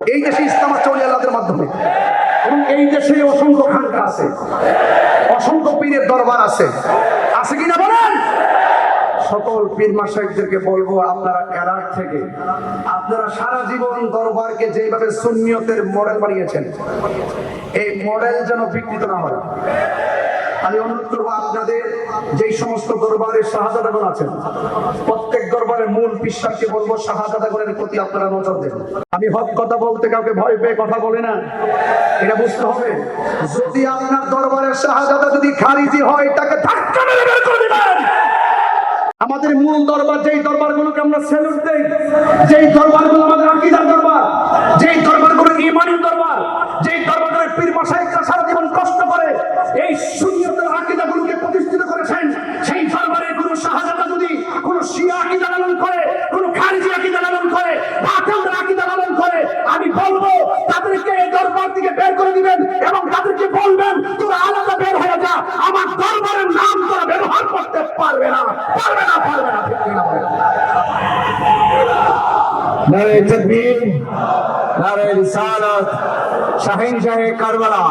এই দেশে ইসলাম চলে আল্লাহদের মাধ্যমে। এবং এই দেশে অসংখ্য খানকা আছে। অসংখ্য পীরের দরবার আছে। আছে কিনা বলেন? সকল পীর মাসাইদেরকে বলব, আপনারা এরাক থেকে, আপনারা সারা জীবন দরবারকে যেভাবে সুন্নিয়তের মডেল বানিয়েছেন, এই মডেল যেন বিকৃত না হয়। আমি অনুরোধ করব আপনাদের, যেই সমস্ত দরবারের শাহাদাদাগণ আছেন, প্রত্যেক দরবারের মূল বিশ্বাসকে বলব শাহাদাদাগণের প্রতি আপনারা নজর দেন। আমি হক কথা বলতে কাউকে ভয় পেয়ে কথা বলে না। এটা বুঝতে হবে, যদি আপনার দরবারের শাহাদাদা যদি খারিজি হয়, তাকে ধাক্কা মেরে বের করে দিবেন। আমাদের মূল দরবার, যেই দরবারগুলোকে আমরা স্যালুট দেই, যেই দরবারগুলো আমাদের আকীদার দরবার, যেই দরবারগুলো ঈমানের দরবার, যেই দরবারের পীর মাশাইখরা বের করে দিবেন এবং তাদেরকে বলবেন, তোরা আলাদা বের হয়ে যা। আমার দরবারের নাম তোরা ব্যবহার করতে পারবে না। পারবে না পারবে না। ঠিক নারে তকবীর, নারে শাহিন শাহে কারবালা।